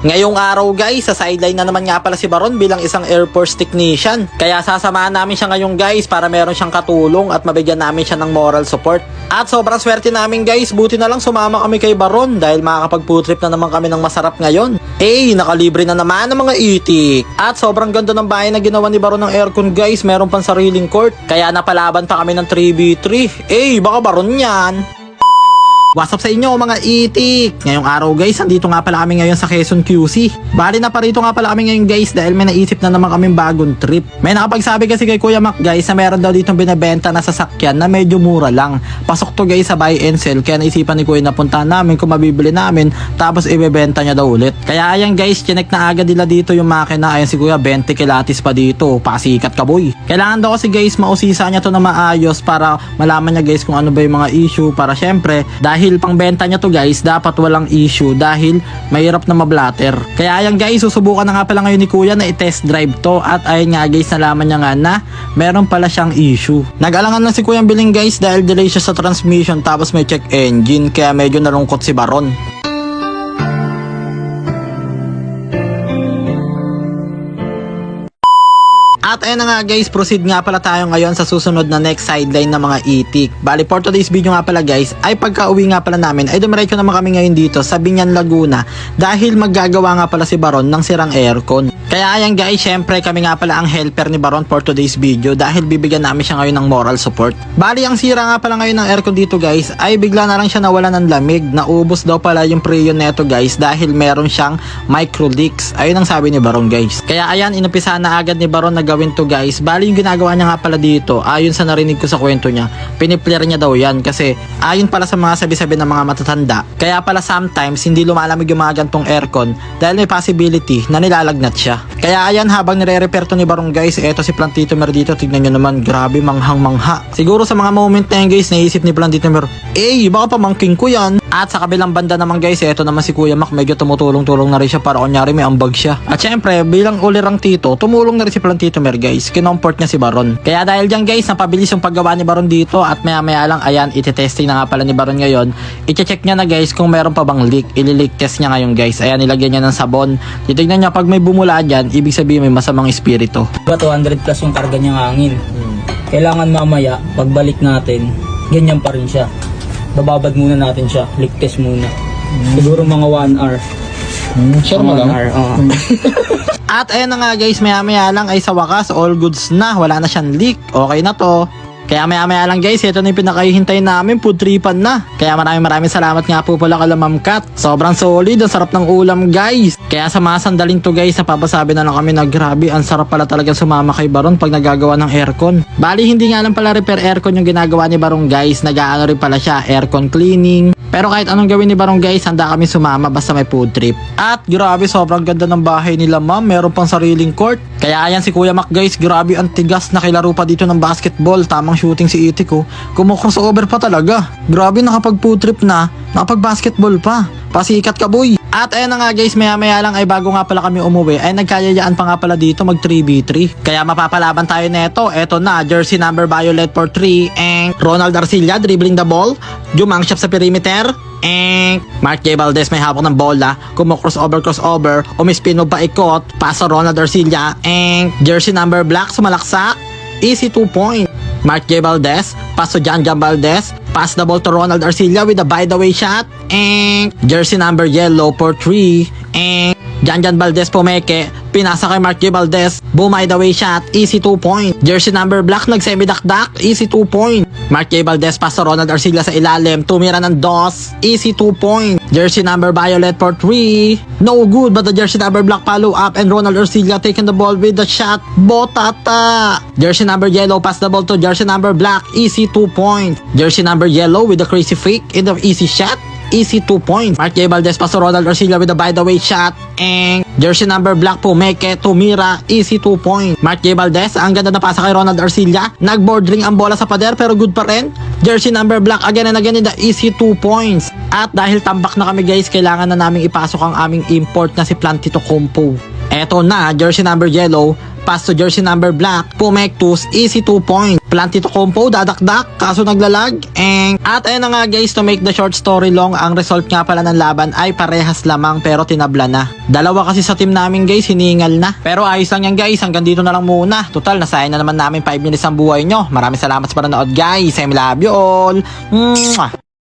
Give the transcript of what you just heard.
Ngayong araw guys, sa sideline na naman nga pala si Baron bilang isang Air Force technician. Kaya sasamahan namin siya ngayon guys para meron siyang katulong at mabigyan namin siya ng moral support. At sobrang swerte namin guys, buti na lang sumama kami kay Baron dahil makakapag-food na naman kami ng masarap ngayon. Eh, nakalibre na naman ng mga itik. At sobrang ganda ng bahay na ginawa ni Baron ng aircon guys, meron pang sariling court. Kaya napalaban pa kami ng 3v3. Eh, baka Baron yan. What's up sa inyo mga itik? Ngayong araw guys, andito nga pala kami ngayon sa Quezon QC. Bali na parito nga pala kami ngayon guys dahil may naisip na naman kaming bagong trip. May nakapagsabi kasi kay Kuya Mac guys na meron daw ditong binebenta na sasakyan na medyo mura lang. Pasok to guys sa buy and sell kaya naisipan ni Kuya na puntahan namin kung mabibili namin tapos ibebenta niya daw ulit. Kaya ayan guys, chinek na agad nila dito yung makina. Ayan si Kuya 20 kilatis pa dito. Pasikat ka boy. Kailangan daw kasi guys mausisa niya to na maayos para malaman niya guys kung ano ba yung mga issue para syempre dahil pang benta niya to guys dapat walang issue dahil mahirap na mablatter. Kaya ayan guys susubukan na nga pala ngayon ni Kuya na i-test drive to at ayun nga guys nalaman niya nga na meron pala siyang issue. Nag-alangan na si Kuya biling guys dahil delay siya sa transmission tapos may check engine kaya medyo nalungkot si Baron. At ayun na nga guys, proceed nga pala tayo ngayon sa susunod na next sideline ng mga itik. Bali for today's video nga pala guys, ay pagka uwi nga pala namin, ay dumiretso naman kami ngayon dito sa Binyan Laguna dahil maggagawa nga pala si Baron ng sirang aircon. Kaya ayan guys, syempre kami nga pala ang helper ni Baron for today's video dahil bibigyan namin siya ngayon ng moral support. Bali ang sira nga pala ngayon ng aircon dito guys, ay bigla na lang siya nawala ng lamig. Naubos daw pala yung preyon neto guys dahil meron siyang micro leaks. Ayun ang sabi ni Baron guys. Kaya ayan, inumpisahan na agad ni Baron na gawin to guys. Bali yung ginagawa niya nga pala dito, ayon sa narinig ko sa kwento niya, pinipler niya daw yan kasi ayon pala sa mga sabi-sabi ng mga matatanda. Kaya pala sometimes hindi lumalamig yung mga gantong aircon dahil may possibility na nilalagnat siya. 了。Kaya ayan habang nire-repair to ni Barong guys, eto si Plantito Mer dito, tignan nyo naman, grabe manghang-mangha. Siguro sa mga moment na yan guys, naisip ni Plantito Mer, eh baka pamangking ko yan. At sa kabilang banda naman guys, eto naman si Kuya Mac, medyo tumutulong-tulong na rin siya para kunyari may ambag siya. At syempre, bilang ulirang tito, tumulong na rin si Plantito Mer guys, kinomport niya si Baron. Kaya dahil dyan guys, napabilis yung paggawa ni Baron dito at maya maya lang, ayan, iti-testing na nga pala ni Baron ngayon. I-check niya na guys kung meron pa bang leak. Ili-leak test niya ngayon guys. Ayan, nilagyan niya ng sabon. Titignan niya pag may bumula dyan, ibig sabihin may masamang espiritu. Diba 200 plus yung karga niyang hangin. Kailangan mamaya, pagbalik natin, ganyan pa rin siya. Bababad muna natin siya, leak test muna. Siguro mga 1 hour. Sure mo lang? hour, oo. At ayan na nga guys, maya maya lang ay sa wakas, all goods na. Wala na siyang leak. Okay na to. Kaya maya maya lang guys, ito na yung pinakahihintay namin, food tripan na. Kaya maraming maraming salamat nga po pala kala Ma'am Kat. Sobrang solid, ang sarap ng ulam guys. Kaya sa mga sandaling to guys, napapasabi na lang kami na grabe, ang sarap pala talaga sumama kay Baron pag nagagawa ng aircon. Bali hindi nga lang pala repair aircon yung ginagawa ni Baron guys, nag-aano rin pala siya, aircon cleaning. Pero kahit anong gawin ni Barong guys, handa kami sumama basta may food trip. At grabe, sobrang ganda ng bahay nila ma'am. Meron pang sariling court. Kaya ayan si Kuya Mac guys, grabe ang tigas na kilaro pa dito ng basketball. Tamang shooting si Iti ko. Kumo-crossover pa talaga. Grabe, nakapag food trip na, nakapag basketball pa. Pasikat ka boy. At ayun nga guys, maya maya lang ay bago nga pala kami umuwi, ay nagkayayaan pa nga pala dito mag 3v3. Kaya mapapalaban tayo neto. Eto na, jersey number violet for 3. And Ronald Arcilla dribbling the ball. Jumang shot sa perimeter. And Mark J. Valdez may hawak ng bola. Kumo-crossover, crossover. Umispin mo pa ikot. Pasa Ronald Arcilla. And jersey number black sumalaksak. Easy 2 point. Mark J. Valdez, pass to John John Valdez, pass the ball to Ronald Arcilla with a by the way shot, and jersey number yellow for 3, and Jan Jan Valdez pumeke, pinasa kay Mark J. Valdez, boom by the way shot, easy 2 point. Jersey number black, nagsemidakdak, easy 2 point. Mark J. Valdez pass to Ronald Arcilla sa ilalim, tumira ng dos, easy 2 point. Jersey number violet for 3, no good but the jersey number black follow up and Ronald Arcilla taking the ball with the shot, botata. Jersey number yellow pass the ball to jersey number black, easy 2 point. Jersey number yellow with the crazy fake in the easy shot, easy 2 points. Mark J. Valdez pass to Ronald Arcilla with a by the way shot. And jersey number black po, Meke, Tumira, easy 2 points. Mark J. Valdez, ang ganda na pasa kay Ronald Arcilla. Nag-bordering ang bola sa pader pero good pa rin. Jersey number black again and again in the easy 2 points. At dahil tambak na kami guys, kailangan na naming ipasok ang aming import na si Plantito Compo. Eto na, jersey number yellow, pass to jersey number black, Pumectus, easy 2 point. Plantito Compo, dadakdak, kaso naglalag. And, at ayun na nga guys, to make the short story long, ang result nga pala ng laban ay parehas lamang pero tinabla na. Dalawa kasi sa team namin guys, hiningal na. Pero ayos lang yan guys, hanggang dito na lang muna. Total, nasayang na naman namin 5 minutes ang buhay nyo. Maraming salamat sa panonood guys. I love you all. Mwah!